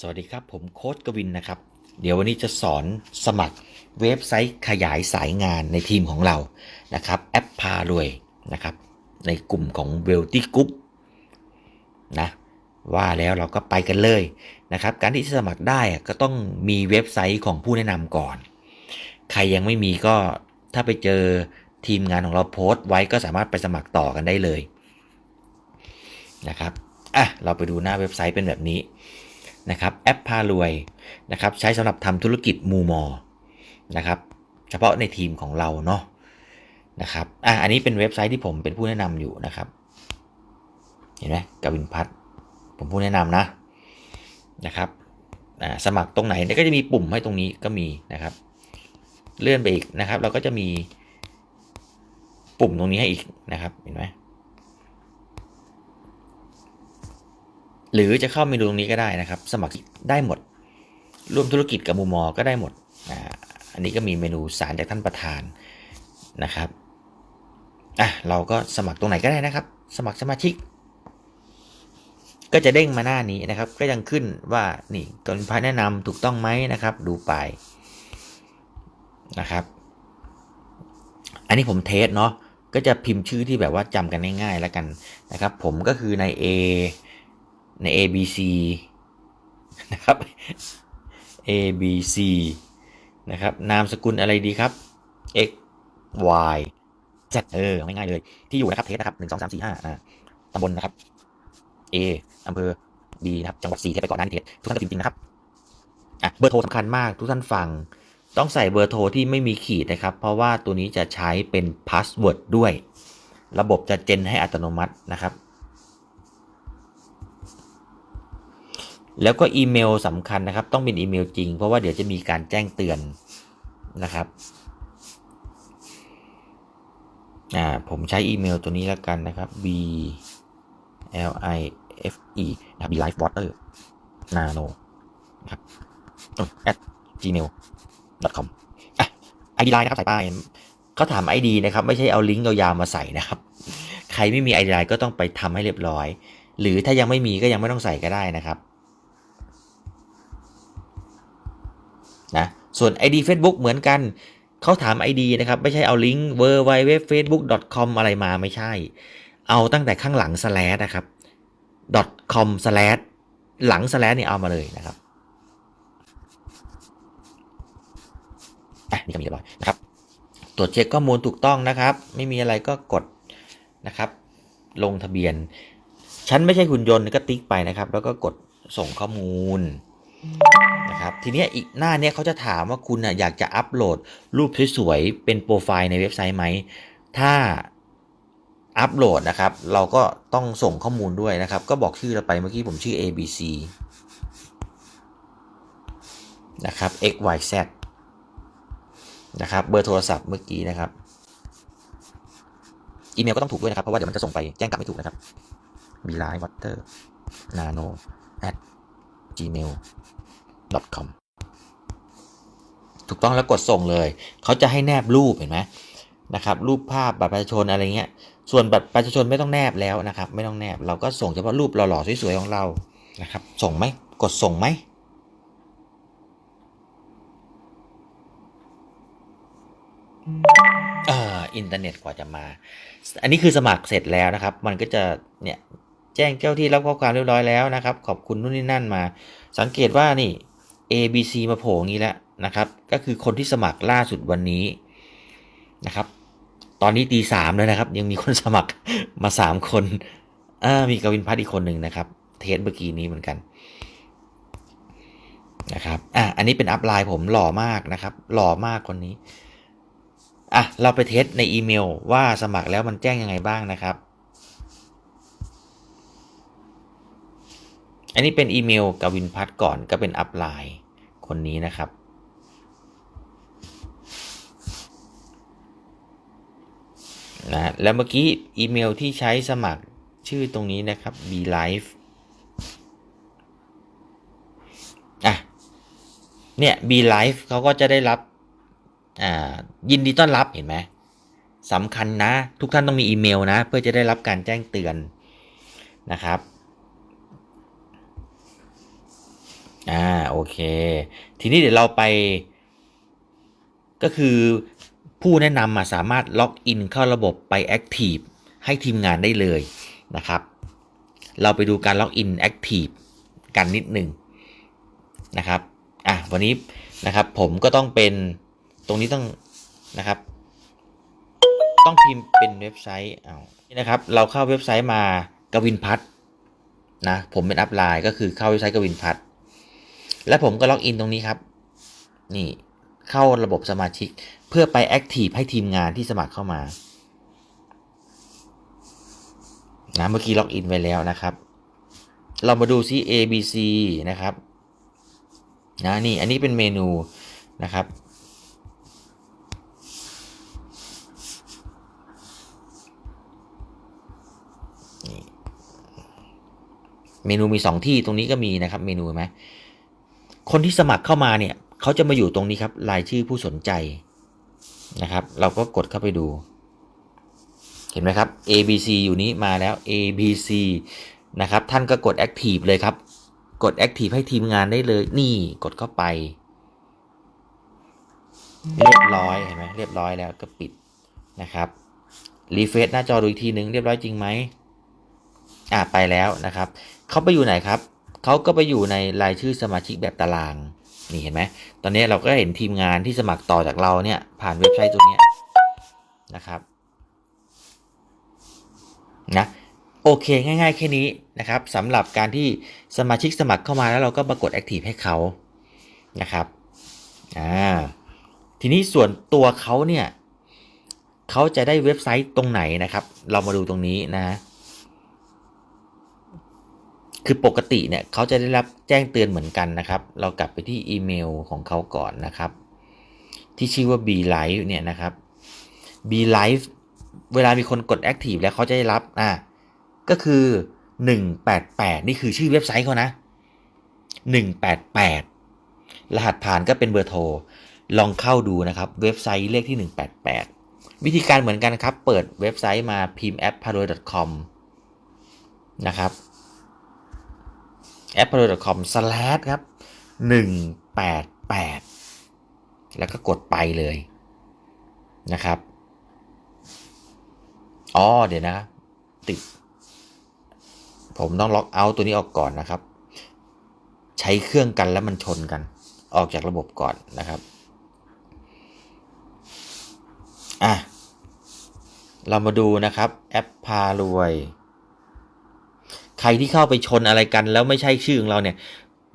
สวัสดีครับ ผมโค้ดกวินนะครับ เดี๋ยววันนี้จะสอนสมัครเว็บไซต์ขยายสายงานในทีมของเรานะครับแอปพารวยนะครับในกลุ่มของ w e l t y Group นะว่าแล้วเราก็ไปกันเลยนะครับ การที่จะสมัครได้ก็ต้องมีเว็บไซต์ของผู้แนะนำก่อน ใครยังไม่มีก็ถ้าไปเจอทีมงานของเราโพสต์ไว้ก็สามารถไปสมัครต่อกันได้เลยนะครับอะเราไปดูหน้าเว็บไซต์เป็นแบบนี้ นะครับแอปพารวยนะครับใช้สำหรับทำธุรกิจมูมอนะครับเฉพาะในทีมของเราเนาะนะครับอะอันนี้เป็นเว็บไซต์ที่ผมเป็นผู้แนะนำอยู่นะครับ เห็นไหมกวินพัฒน์ผมผู้แนะนำนะนะครับสมัครตรงไหนก็จะมีปุ่มให้ตรงนี้ก็มีนะครับ เลื่อนไปอีกนะครับ เราก็จะมีปุ่มตรงนี้ให้อีกนะครับ เห็นไหม หรือจะเข้าเมนูตรงนี้ก็ได้นะครับ สมัครได้หมด ร่วมธุรกิจกับมูมอก็ได้หมดอ่าอันนี้ก็มีเมนูสารจากท่านประธานนะครับอะเราก็สมัครตรงไหนก็ได้นะครับ สมัครสมาชิก ก็จะเด้งมาหน้านี้นะครับ ก็ยังขึ้นว่านี่กรพัฒน์แนะนำถูกต้องไหมนะครับ ดูไปนะครับ อันนี้ผมเทสเนาะก็จะพิมพ์ชื่อที่แบบว่าจำกันง่ายๆแล้วกันนะครับ ผมก็คือใน A ใน A B C นะครับ A B C นะครับ นามสกุลอะไรดีครับ X Y Z เออง่ายๆเลย ที่อยู่นะครับเทสนะครับหนึ่งสองสามสี่ห้านะตำบลนะครับ A อำเภอ B นะครับ จังหวัด C เทสไปก่อนนั้นเทสทุกท่านจริงๆนะครับอะเบอร์โทรสำคัญมากทุกท่านฟัง ต้องใส่เบอร์โทรที่ไม่มีขีดนะครับ เพราะว่าตัวนี้จะใช้เป็นพาสเวิร์ดด้วย ระบบจะเจนให้อัตโนมัตินะครับ แล้วก็อีเมลสำคัญนะครับ ต้องเป็นอีเมลจริง เพราะว่าเดี๋ยวจะมีการแจ้งเตือนนะครับอ่าผมใช้อีเมลตัวนี้แล้วกันนะครับ b l i f e นะครับ b life water nano นะครับ at gmail com อะ ID line นะครับใส่ป้ายเขาถาม ID นะครับ ไม่ใช่เอาลิงก์ยาวๆมาใส่นะครับ ใครไม่มี ID line ก็ต้องไปทำให้เรียบร้อย หรือถ้ายังไม่มีก็ยังไม่ต้องใส่ก็ได้นะครับ นะส่วน ID Facebook เหมือนกันเขาถาม ID นะครับ ไม่ใช่เอาลิงก์ w w w facebook com อะไรมาไม่ใช่ เอาตั้งแต่ข้างหลัง slash นะครับ com slash หลัง slash เนี่ยเอามาเลยนะครับอะนี่ก็มีเรียบร้อยนะครับ ตรวจเช็คข้อมูลถูกต้องนะครับ ไม่มีอะไรก็กดนะครับ ลงทะเบียน ฉันไม่ใช่หุ่นยนต์ก็ติ๊กไปนะครับ แล้วก็กดส่งข้อมูล นะครับทีนี้อีกหน้าเนี้ยเขาจะถามว่าคุณน่ะอยากจะอัปโหลดรูปสวยๆเป็นโปรไฟล์ในเว็บไซต์ไหมถ้าอัปโหลดนะครับ เราก็ต้องส่งข้อมูลด้วยนะครับ ก็บอกชื่อเราไปเมื่อกี้ผมชื่อ ABC นะครับ XYZ นะครับ เบอร์โทรศัพท์เมื่อกี้นะครับ อีเมลก็ต้องถูกด้วยนะครับ เพราะว่าเดี๋ยวมันจะส่งไปแจ้งกลับไม่ถูกนะครับ b l i v e water nano at gmail com ถูกต้องแล้วกดส่งเลย เขาจะให้แนบรูปเห็นไหมนะครับรูปภาพบัตรประชาชนอะไรเงี้ย ส่วนบัตรประชาชนไม่ต้องแนบแล้วนะครับ ไม่ต้องแนบเราก็ส่งเฉพาะรูปหล่อๆสวยๆของเรานะครับ ส่งไหมกดส่งไหมเอ่ออินเทอร์เน็ตกว่าจะมา อันนี้คือสมัครเสร็จแล้วนะครับ มันก็จะเนี่ยแจ้งเจ้าที่รับข้อความเรียบร้อยแล้วนะครับ ขอบคุณนู่นนี่นั่นมา สังเกตว่านี่ A B C มาโผล่งนี้แล้วนะครับ ก็คือคนที่สมัครล่าสุดวันนี้นะครับ ตอนนี้ตีสามแล้วนะครับ ยังมีคนสมัครมาสามคนอ่ามีกวินพัฒน์อีกคนหนึ่งนะครับ เทสเมื่อกี้นี้เหมือนกันนะครับ อะ อันนี้เป็นอัพไลน์ผมหล่อมากนะครับ หล่อมากคนนี้ อะ เราไปเทสในอีเมลว่าสมัครแล้วมันแจ้งยังไงบ้างนะครับ อันนี้เป็นอีเมลกวินพัฒก่อนก็เป็นอัพไลน์คนนี้นะครับ นะ แล้วเมื่อกี้อีเมลที่ใช้สมัครชื่อตรงนี้นะครับ b life อะ เนี่ย b life เขาก็จะได้รับ อ่า ยินดีต้อนรับเห็นไหมสำคัญนะ ทุกท่านต้องมีอีเมลนะ เพื่อจะได้รับการแจ้งเตือนนะครับ อ่าโอเค ทีนี้เดี๋ยวเราไป ก็คือผู้แนะนำมาสามารถล็อกอินเข้าระบบไป Active ให้ทีมงานได้เลยนะครับ เราไปดูการล็อกอิน Active กันนิดหนึ่งนะครับอะวันนี้นะครับผมก็ต้องเป็นตรงนี้ต้องนะครับ ต้องพิมพ์เป็นเว็บไซต์เอานี่นะครับ เราเข้าเว็บไซต์มากวินพัทนะผมเป็นอัพไลน์ก็คือเข้าเว็บไซต์กวินพัท และผมก็ล็อกอินตรงนี้ครับ นี่เข้าระบบสมาชิก เพื่อไปแอคทีฟให้ทีมงานที่สมัครเข้ามานะเมื่อกี้ล็อกอินไว้แล้วนะครับ เรามาดูซิ A B C นะครับนะนี่อันนี้เป็นเมนูนะครับ เมนูมี 2 ที่ตรงนี้ก็มีนะครับ เมนูไหม คนที่สมัครเข้ามาเนี่ยเขาจะมาอยู่ตรงนี้ครับรายชื่อผู้สนใจนะครับ เราก็กดเข้าไปดู เห็นไหมครับ A B C อยู่นี้มาแล้ว A B C นะครับ ท่านก็กด Active เลยครับ กด Active ให้ทีมงานได้เลย นี่กดเข้าไป เรียบร้อยเห็นไหมเรียบร้อยแล้วก็ปิดนะครับรีเฟซหน้าจอดูอีกทีนึงเรียบร้อยจริงไหมอ่าไปแล้วนะครับ เขาไปอยู่ไหนครับ เขาก็ไปอยู่ในรายชื่อสมาชิกแบบตาราง นี่เห็นไหม ตอนนี้เราก็เห็นทีมงานที่สมัครต่อจากเราเนี่ย ผ่านเว็บไซต์ตัวนี้นะครับ นะโอเค ง่ายๆ แค่นี้นะครับสำหรับการที่สมาชิกสมัครเข้ามาแล้วเราก็มากด Active ให้เขานะครับอ่าทีนี้ส่วนตัวเขาเนี่ยเขาจะได้เว็บไซต์ตรงไหนนะครับ เรามาดูตรงนี้นะ คือปกติเนี่ยเขาจะได้รับแจ้งเตือนเหมือนกันนะครับ เรากลับไปที่อีเมลของเขาก่อนนะครับ ที่ชื่อว่า B Live เนี่ยนะครับ B Live เวลามีคนกด Active แล้วเขาจะได้รับอ่าก็คือ 188 นี่คือชื่อเว็บไซต์เขานะ 188 รหัสผ่านก็เป็นเบอร์โทร ลองเข้าดูนะครับ เว็บไซต์เลขที่ 188 วิธีการเหมือนกันครับ เปิดเว็บไซต์มาพิมพ์แอป p a r o y c o m นะครับ a p p l o com slash ครับ 188 แล้วก็กดไปเลยนะครับ อ๋อ เดี๋ยวนะ ติด ผมต้องล็อกเอาตัวนี้ออกก่อนนะครับ ใช้เครื่องกันแล้วมันชนกัน ออกจากระบบก่อนนะครับ อะ เรามาดูนะครับ แอปพารวย ครที่เข้าไปชนอะไรกัน แล้วไม่ใช่ชื่อของเราเนี่ย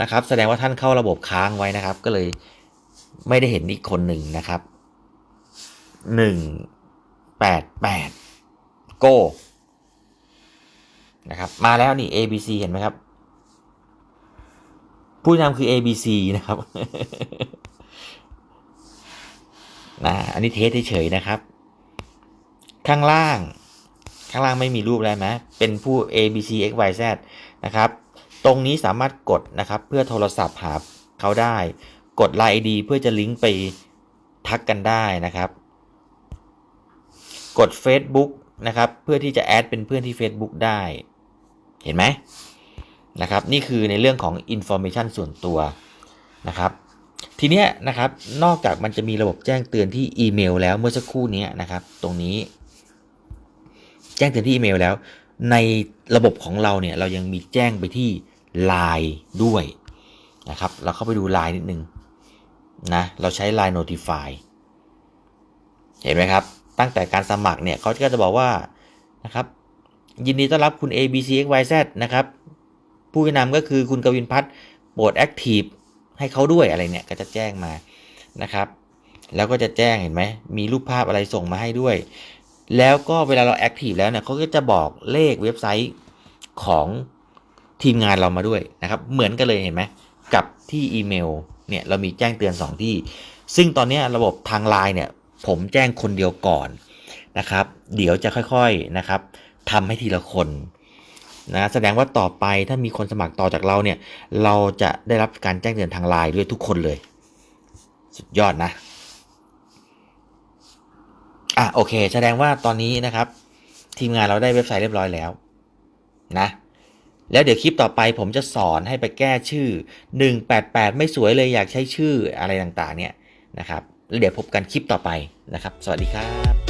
นะครับ แสดงว่าท่านเข้าระบบค้างไว้นะครับ ก็เลยไม่ได้เห็นอีกคนหนึ่งนะครับหนึ่งแปดแปดโก้นะครับ มาแล้วนี่ A B C เห็นไหมครับ ผู้นำคือ A B C นะครับนะอันนี้เทสเฉยๆนะครับ ข้างล่าง ข้างล่างไม่มีรูปอะไรไหมเป็นผู้ A B C X Y Z นะครับ ตรงนี้สามารถกดนะครับ เพื่อโทรศัพท์หาเขาได้ กด Line ID เพื่อจะลิงก์ไปทักกันได้นะครับ กด Facebook นะครับ เพื่อที่จะแอดเป็นเพื่อนที่ Facebook ได้ เห็นไหมนะครับ นี่คือในเรื่องของ Information ส่วนตัวนะครับ ทีเนี้ยนะครับ นอกจากมันจะมีระบบแจ้งเตือนที่อีเมลแล้วเมื่อสักครู่นี้นะครับ ตรงนี้ แจ้งเตือนที่อีเมลแล้ว ในระบบของเราเนี่ยเรายังมีแจ้งไปที่ Line ด้วยนะครับ เราเข้าไปดู Line นิดนึงนะเราใช้ Line Notify เห็นไหมครับ ตั้งแต่การสมัครเนี่ยเขาก็จะบอกว่านะครับยินดีต้อนรับคุณ A B C X Y Z นะครับ ผู้แนะนำก็คือคุณกวินพัฒน์โปรด Active ให้เขาด้วยอะไรเนี่ยก็จะแจ้งมานะครับ แล้วก็จะแจ้งเห็นไหมมีรูปภาพอะไรส่งมาให้ด้วย แล้วก็เวลาเรา Active แล้วเนี่ยเขาก็จะบอกเลขเว็บไซต์ของทีมงานเรามาด้วยนะครับ เหมือนกันเลยเห็นไหมกับที่อีเมลเนี่ยเรามีแจ้งเตือน 2 ที่ ซึ่งตอนนี้ระบบทางไลน์เนี่ยผมแจ้งคนเดียวก่อนนะครับ เดี๋ยวจะค่อยๆนะครับทำให้ทีละคนนะแสดงว่าต่อไปถ้ามีคนสมัครต่อจากเราเนี่ย เราจะได้รับการแจ้งเตือนทางไลน์ด้วยทุกคนเลย สุดยอดนะ อะโอเค แสดงว่าตอนนี้นะครับ ทีมงานเราได้เว็บไซต์เรียบร้อยแล้วนะแล้วเดี๋ยวคลิปต่อไปผมจะสอนให้ไปแก้ชื่อ 188 ไม่สวยเลยอยากใช้ชื่ออะไรต่างๆเนี่ยนะครับแล้วเดี๋ยวพบกันคลิปต่อไปนะครับ สวัสดีครับ